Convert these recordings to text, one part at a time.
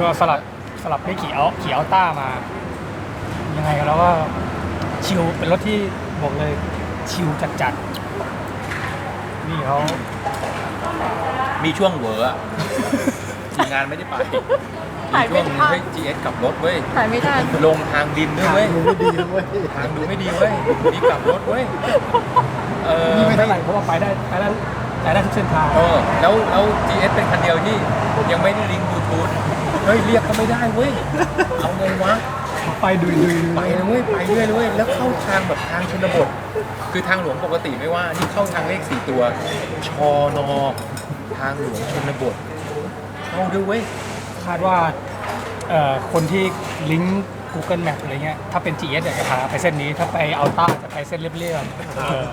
ก็สลับสลับให้ขี่เอาขี่เอาต้ามา ยังไงแล้วก็ชิลเป็นรถที่บอกเลยชิลจัดๆนี่เขามีช่วงเหวอร์อะทีมงานไม่ได้ไปถ่ายมีไม่ช่วงทัน ให้ GS กลับรถเว้ยถ่ายไม่ทันลงทางดินด้วยเว้ยดูไม่ดีเว้ยทางดูไม่ดีเว้ยมีกลับรถเว้ย เออนี่ไม่เท่าไหร่เพราะว่าไปได้ไปได้ไปได้ทุกเส้นทาง เออแล้วแล้ว GS เป็นคันเดียวที่ยังไม่ได้ลิงก์บลูทูธ เฮ้ยเรียกก็ไม่ได้เว้ยเอาไงวะไปดุยดุยไปเลยเว้ยไปเรื่อยเลยเว้ยแล้วเข้าทางแบบทางชนบท คือทางหลวงปกติไม่ว่านี่เข้าทางเลขสี่ตัวชอนอทางหลวงชนบทเข้าด้วยเว้ยคาดว่าเอ่อคนที่ลิงก์ Google Map อะไรเงี้ย ถ้าเป็น GS อยากจะพาไปเส้นนี้ ถ้าไปเอาต้าจะไปเส้นเรียบๆเออ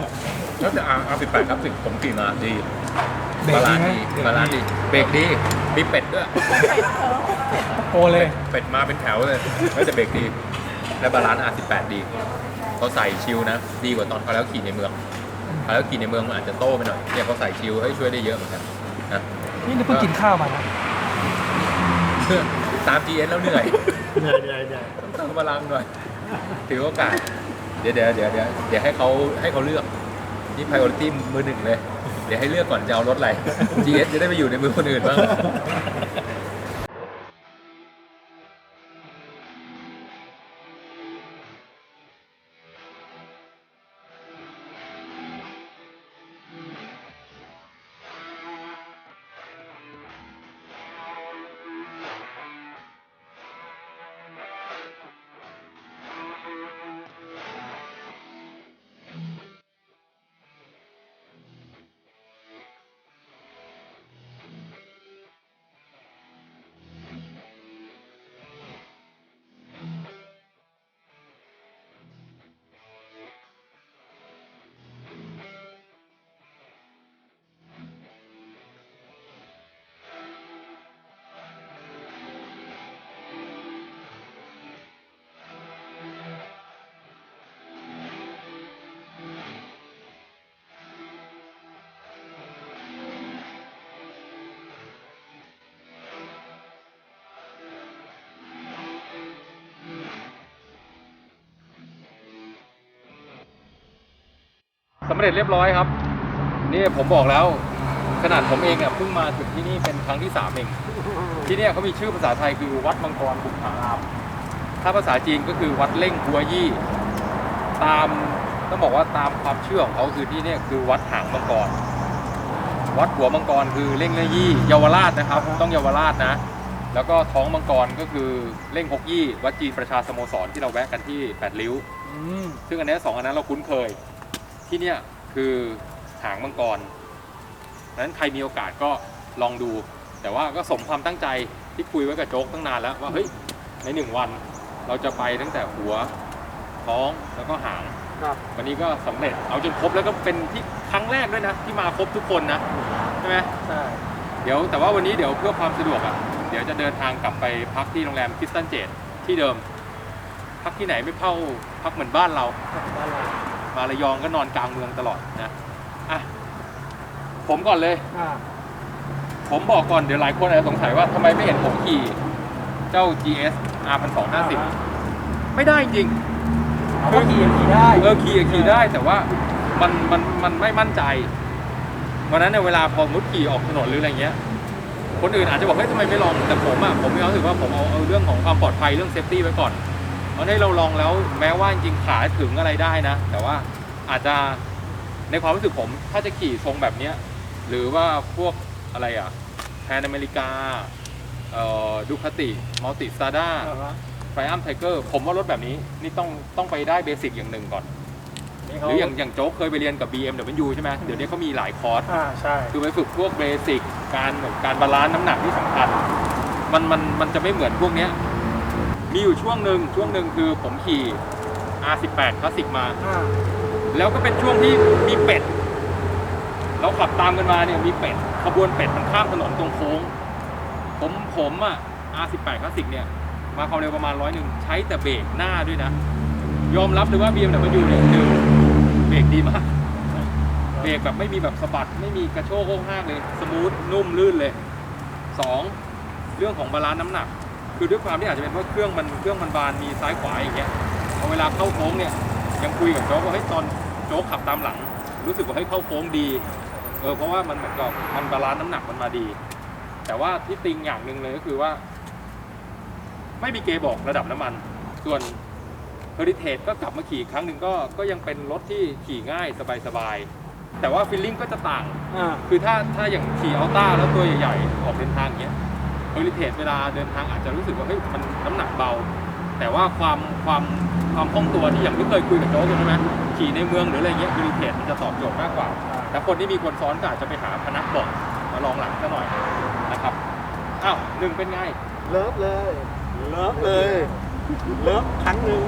แล้วแต่อาร์สิบแปดครับสิผมขี่มาดีเบรกบาดีลานไหมซ์ดีบาลานซ์ดีเบรกดีมีเป็ดด้วยโกเลย เป็ดมาเป็นแถวเลยแล้วแต่เบรกดี และบาลานซ์ R18 ดีเขาใส่ชิลนะ ดีกว่าตอนเขาแล้วขี่ในเมืองเขาแล้วขี่ในเมืองมันอาจจะโต้ไปหน่อยเนี่ยเขาใส่ชิลให้ช่วยได้เยอะเหมือนกันนะนี่เพิ่งกินข้าวมานะตาม GS แล้วเหนื่อย เหนื่อยเหนื่อยเหนื่อยต้องเติมพลังหน่อยถือโอกาส เดี๋ยวเดี๋ยวเดี๋ยวเดี๋ยวเดี๋ยวให้เขาให้เขาเลือกนี่ priority มือหนึ่งเลย เดี๋ยวให้เลือกก่อนจะเอารถอะไร GS จะได้ไปอยู่ในมือคนอื่นบ้าง สำเร็จเรียบร้อยครับ นี่ผมบอกแล้ว ขนาดผมเองเนี่ยเพิ่งมาถึงที่นี่เป็นครั้งที่สามเอง ที่เนี่ยเขามีชื่อภาษาไทยคือวัดมังกรบุกผาราม ถ้าภาษาจีนก็คือวัดเล่งหัวยี่ ตามต้องบอกว่าตามความเชื่อของเขาคือที่เนี่ยคือวัดหางมังกร วัดหัวมังกรคือเล่งเล่ยี่เยาวราชนะครับ ต้องเยาวราชนะ แล้วก็ท้องมังกรก็คือเล่งหกยี่ วัดจีนประชาสโมสรที่เราแวะกันที่แปดริ้วอืมซึ่งอันเนี้ยสองอันนั้นเราคุ้นเคย ที่เนี่ยคือหางมังกรนั้นใครมีโอกาสก็ลองดู แต่ว่าก็สมความตั้งใจที่คุยไว้กับโจ๊กตั้งนานแล้วว่าเฮ้ยในหนึ่งวันเราจะไปตั้งแต่หัวท้องแล้วก็หางครับวันนี้ก็สำเร็จเอาจนครบแล้วก็เป็นที่ครั้งแรกด้วยนะ ที่มาครบทุกคนนะใช่ไหมใช่เดี๋ยวแต่ว่าวันนี้เดี๋ยวเพื่อความสะดวกอะเดี๋ยวจะเดินทางกลับไปพักที่โรงแรมคริสตันเจดที่เดิม พักที่ไหนไม่เท่าพักเหมือนบ้านเราบ้านเรา มาระยองก็นอนกลางเมืองตลอดนะอะผมก่อนเลย อ่าผมบอกก่อนเดี๋ยวหลายคนอาจจะสงสัยว่าทำไมไม่เห็นผมขี่เจ้า GS R 1 2 5 0 ไม่ได้จริง เอาก็ขี่ขี่ได้ เออขี่อะขี่ได้แต่ว่ามันมันมันไม่มั่นใจวันนั้นเนี่ยเวลาพอมุดขี่ออกถนนหรืออะไรเงี้ย คนอื่นอาจจะบอกเฮ้ยทำไมไม่ลองแต่ผมอะผมมีความรู้สึกว่าผมเอาเอาเรื่องของความปลอดภัยเรื่องเซฟตี้ไว้ก่อนเพราะให้เราลองแล้วแม้ว่าจริงๆขาถึงอะไรได้นะ แต่ว่า อาจจะในความรู้สึกผม ถ้าจะขี่ทรงแบบเนี้ยหรือว่าพวกอะไรอะแพนอเมริกาเอ่อดูคาติมัลติซาด้าอ่าฮะไฟอัมไทเกอร์ผมว่ารถแบบนี้นี่ต้องต้องไปได้เบสิกอย่างหนึ่งก่อนนี่หเขารืออย่างอย่างโจ๊กเคยไปเรียนกับ BMW ใช่ไหมเดี๋ยวนี้เขามีหลายคอร์สอ่าใช่คือไปฝึกพวกเบสิกการแบบการบาลานซ์น้ำหนักที่สำคัญมันมันมันจะไม่เหมือนพวกเนี้ยมีอยู่ช่วงหนึ่งช่วงหนึ่งคือผมขี่ R18 คลาสสิกมาอ่า แล้วก็เป็นช่วงที่มีเป็ด เราขับตามกันมาเนี่ยมีเป็ด ขบวนเป็ดมันข้ามถนนตรงโค้ง ผมผมอะ R18 คลาสสิกเนี่ย มาความเร็วประมาณร้อยหนึ่งใช้แต่เบรกหน้าด้วยนะ ยอมรับเลยว่า BMW เนี่ยหนึ่งเบรกดีมาก เบรกแบบไม่มีแบบสะบัด ไม่มีกระโชกโค้งห้างเลย สมูท นุ่มลื่นเลยสองเรื่องของบาลานซ์น้ำหนัก คือด้วยความที่อาจจะเป็นเพราะเครื่องมันเครื่องมันบานมีซ้ายขวาอย่างเงี้ยพอเวลาเข้าโค้งเนี่ยยังคุยกับโจ๊กว่าเฮ้ยตอน โจ๊กขับตามหลัง รู้สึกว่าเฮ้ยเข้าโค้งดีเออเพราะว่ามันเหมือนกับมันบาลานซ์น้ำหนักมันมาดี แต่ว่าที่ติงอย่างหนึ่งเลยก็คือว่า ไม่มีเกยร์บอกระดับน้ำมัน ส่วนเฮอริเทจก็กลับมาขี่อีกครั้งหนึ่งก็ก็ยังเป็นรถที่ขี่ง่ายสบายๆแต่ว่าฟีลลิ่งก็จะต่าง อ่า คือถ้าถ้าอย่างขี่อัลต้าแล้วตัวใหญ่ๆ ออกเดินทางอย่างเงี้ยเฮอริเทจเวลาเดินทางอาจจะรู้สึกว่าเฮ้ยมันน้ำหนักเบา แต่ว่าความความความคล่องตัวที่อย่างที่เคยคุยกับโจ๊กใช่ไหม ขี่ในเมืองหรืออะไรเงี้ยเฮอริเทจมันจะตอบโจทย์มากกว่า แต่คนที่มีคนซ้อนก็อาจจะไปหาพนักเบอกมาลองหลังซะหน่อยนะครับ อ้าวหนึ่งเป็นไง เลิฟเลย เลิฟเลย เลิฟครั้งหนึ่ง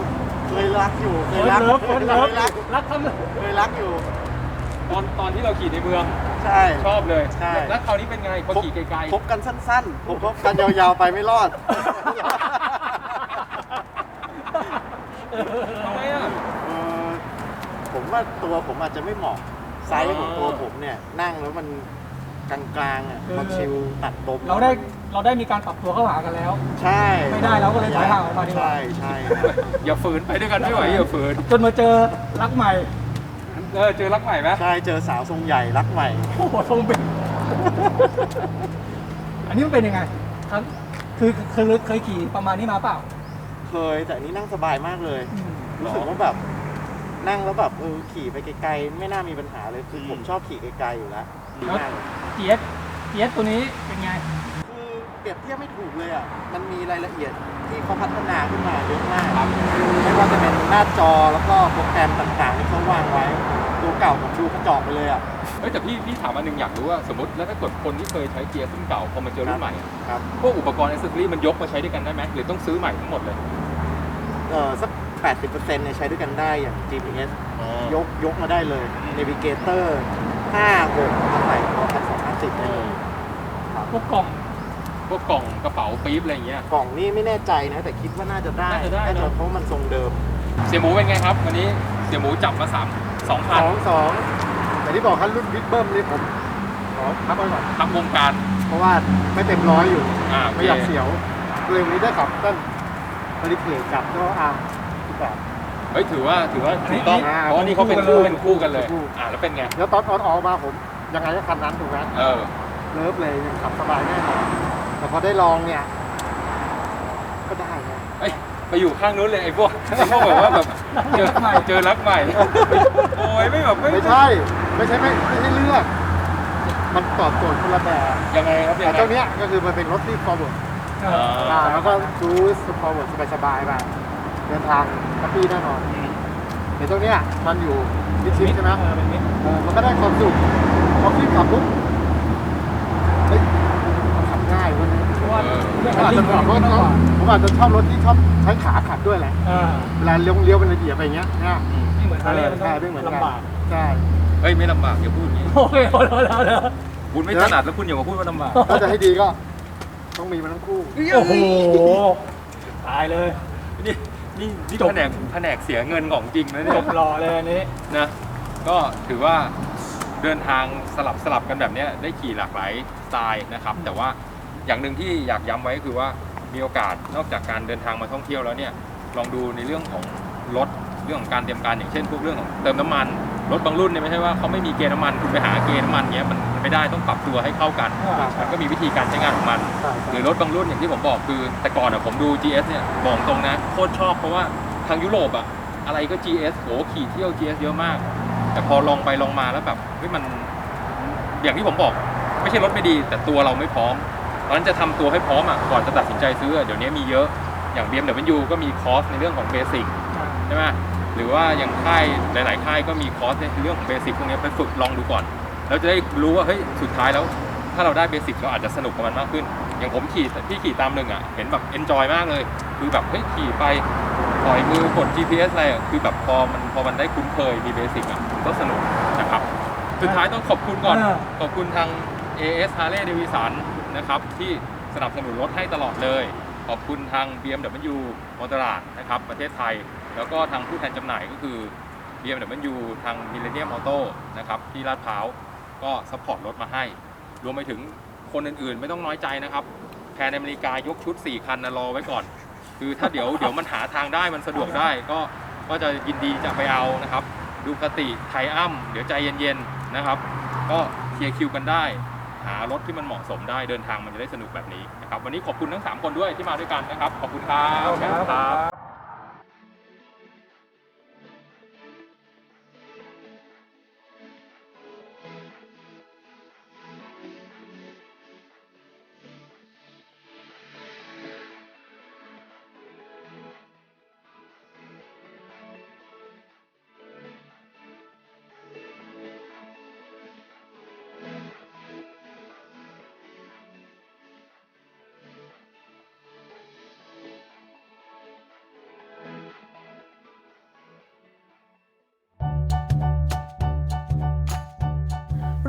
เคยรักอยู่เคเฟิยร์รัสกเลิฟเฟิร์สเลิฟเคยรักรักทำเลยเคยรักอยู่ ตอนตอนที่เราขี่ในเมือง ใช่ ชอบเลย ใช่ แล้วคราวนี้เป็นไงพอขี่ไกลคบกันสั้นๆผมคบกันยาวๆไปไม่รอดๆทำไมอะเออ ผมว่าตัวผมอาจจะไม่เหมาะไซส์ของตัวผมเนี่ยนั่งแล้วมันกลางๆอะพอชิลตัดลมเราได้เราได้มีการปรับตัวเข้าหากันแล้ว ใช่ไม่ได้เราก็เลยถอยห่างออกมาดีกว่าใช่ใช่ครับอย่าฝืนไปด้วยกันไม่ไหวอย่าฝืนจนมาเจอรักใหม่เออเจอรักใหม่ไหมใช่เจอสาวทรงใหญ่รักใหม่โอ้โหทรงเป็นอันนี้มันเป็นยังไงครับคือเคยเคยขี่ประมาณนี้มาเปล่า เคยแต่อันนี้นั่งสบายมากเลยอืมรู้สึกว่าแบบ นั่งแล้วแบบเออขี่ไปไกลๆ ไม่น่ามีปัญหาเลยคือผมชอบขี่ไกลๆอยู่แล้วดีมากเลย GS GS ตัวนี้เป็นไง คือเปรียบเทียบไม่ถูกเลยอะ มันมีรายละเอียดที่เขาพัฒนาขึ้นมาเยอะมากไม่ว่าจะเป็นหน้าจอแล้วก็โปรแกรมต่างๆที่เขาวางไว้ตัวเก่าผมดูกระจอกไปเลยอะเฮ้ยแต่พี่พี่ถามอันหนึงอยากรู้ว่าสมมติแล้วถ้าเกิดคนที่เคยใช้เกียร์รุ่นเก่าพอมาเจอรุ่นใหม่อะครับ พวกอุปกรณ์อ c เซสซอรี่มันยกมาใช้ด้วยกันได้ไหมหรือต้องซื้อใหม่ทั้งหมดเลย เออสัก 80%เนี่ยใช้ด้วยกันได้อย่าง GPS ยกยกมาได้เลย Navigator 5 6มาใส่เข้าพันสองพันสิบได้เลยครับพวกกล่องพวกกล่องกระเป๋าปี๊บอะไรอย่างเงี้ย กล่องนี่ไม่แน่ใจนะ แต่คิดว่าน่าจะได้น่าจะได้เนอะ เพราะมันทรงเดิม เสียหมูเป็นไงครับ วันนี้เสียหมูจับมาสามสองพันสองสองแต่ที่บอกคันรุ่นบิ๊กเบิ้มนี่ผมขอพักไว้ก่อนทั้งวงการเพราะว่าไม่เต็มร้อยอยู่ อ่าไม่อยากเสียวเร็วนี้ได้ขับต้นบริเพลกับก็อาร์ที่ แบบเฮ้ยถือว่าถือว่าถูกต้องอ่าเพราะว่านี่เขาเป็นคู่คู่กันเลยเป็นคู่กันเลยคู่อ่าแล้วเป็นไง แล้วตอนออนออกมาผมยังไงก็คันนั้นถูกไหมเออ เลิฟเลยยังขับสบายแน่นอนแต่พอได้ลองเนี่ย ก็ได้นะเอ้ยไปอยู่ข้างนู้นเลยไอ้พวกไอ้พวกแบบว่าแบบเจอรักใหม่เจอรักใหม่โอ้ยไม่แบบไม่ไม่ใช่ ไม่ใช่ไม่ไม่ใช่เลือก มันตอบโจทย์คนละแบบยังไงครับแต่ยังไงเจ้าเนี้ยก็คือมันเป็นรถที่ forward เอออ่าแล้วก็ซูส forward สบายๆแบบเดินทาง แฮปปี้แน่นอนแต่เจ้าเนี้ยมันอยู่มิดชิดใช่ไหมเออเป็นมิตรเออมันก็ได้ความสุขพอขึ้นขับปุ๊บเฮ้ยมันขับง่ายเวันนี้เพราะว่าเรื่องผมการอาจลิจะงก์แบบมันว่ามากกว่าผมอาจจะชอบรถที่ชอบใช้ขาขับด้วยแหละเออเวลาเลี้ยวเลี้ยวเป็นระเบียบไปอย่างเงี้ยเนี่ยไม่เหมือนฮาร์เลย์มันใช่ต้ไม่เหมือองนกันลำบากใช่เฮ้ยไม่ลำบากอย่าพูดอย่างนี้โอเคพอแล้วแล้วแล้วคุณไม่ถนัดแล้วคุณอย่ามาพูดว่าลำบากถ้าจะให้ดีก็ ต้องมีมันทั้งคู่โอ้โหตายเลยนี่ นี่นี่จบแผนกแผนกเสียเงินของจริงนะเนี่จยบหล่อเลยอันนี้นะก็ถือว่าเดินทางสลับสลับกันแบบเนี้ยได้ขี่หลากหลายสไตล์นะครับ แต่ว่าอย่างหนึ่งที่อยากย้ำไว้ก็คือว่ามีโอกาสนอกจากการเดินทางมาท่องเที่ยวแล้วเนี่ยลองดูในเรื่องของรถเรื่องของการเตรียมการอย่างเช่น พวกเรื่องของเติมน้ำมัน รถบางรุ่นเนี่ยไม่ใช่ว่าเขาไม่มีเกณฑ์น้ำมันคุณไปหาเกณฑ์น้ำมันเนี้ยมันมันไม่ได้ต้องปรับตัวให้เข้ากันอ่ามันก็มีวิธีการใช้งานของมันใช่หรือรถบางรุ่นอย่างที่ผมบอกคือแต่ก่อนอะผมดู GS เนี่ยบอกตรงนะโคตรชอบเพราะว่าทางยุโรปอะอะไรก็ GS โหขี่เที่ยว GS เยอะมาก แต่พอลองไปลองมาแล้วแบบเฮ้ยมันอย่างที่ผมบอก ไม่ใช่รถไม่ดี แต่ตัวเราไม่พร้อมตอนนั้นจะทำตัวให้พร้อมอะก่อนจะตัดสินใจซื้ออะเดี๋ยวนี้มีเยอะอย่าง BMW ก็มีคอร์สในเรื่องของเบสิกใช่ไหม หรือว่าอย่างค่ายหลาย ๆ ค่ายก็มีคอร์สในเรื่องของเบสิกพวกนี้ไปฝึกลองดูก่อน แล้วจะได้รู้ว่าเฮ้ยสุดท้ายแล้ว ถ้าเราได้เบสิกเราอาจจะสนุกกับมันมากขึ้น อย่างผมขี่พี่ขี่ตามหนึ่งอะเห็นแบบเอนจอยมากเลย คือแบบเฮ้ยขี่ไปปล่อยมือกด GPS อะไรอะคือแบบพอมันพอมันได้คุ้นเคยมีเบสิกอะมันก็สนุกนะครับสุดท้ายต้องขอบคุณก่อนเออขอบคุณทาง AS Harley Davidson นะครับที่สนับสนุนรถให้ตลอดเลย ขอบคุณทาง BMW มอเตอร์นะครับ ประเทศไทย แล้วก็ทางผู้แทนจำหน่ายก็คือ BMW ทาง Millennium Auto นะครับที่ลาดพร้าวก็ซัพพอร์ตรถมาให้ รวมไปถึงคนอื่นๆ ไม่ต้องน้อยใจนะครับแผแทนอเมริกายกชุด 4 คันนะรอไว้ก่อน คือถ้าเดี๋ยวเดี๋ยวมันหาทางได้มันสะดวกได้ ก็ก็จะยินดีจะไปเอานะครับดูคติไทอัมเดี๋ยวใจเย็นๆนะครับ ก็เคลียร์คิวกันได้ หารถที่มันเหมาะสมได้เดินทางมันจะได้สนุกแบบนี้นะครับวันนี้ขอบคุณทั้ง 3 คนด้วยที่มาด้วยกันนะครับ ขอบคุณครับ ครับ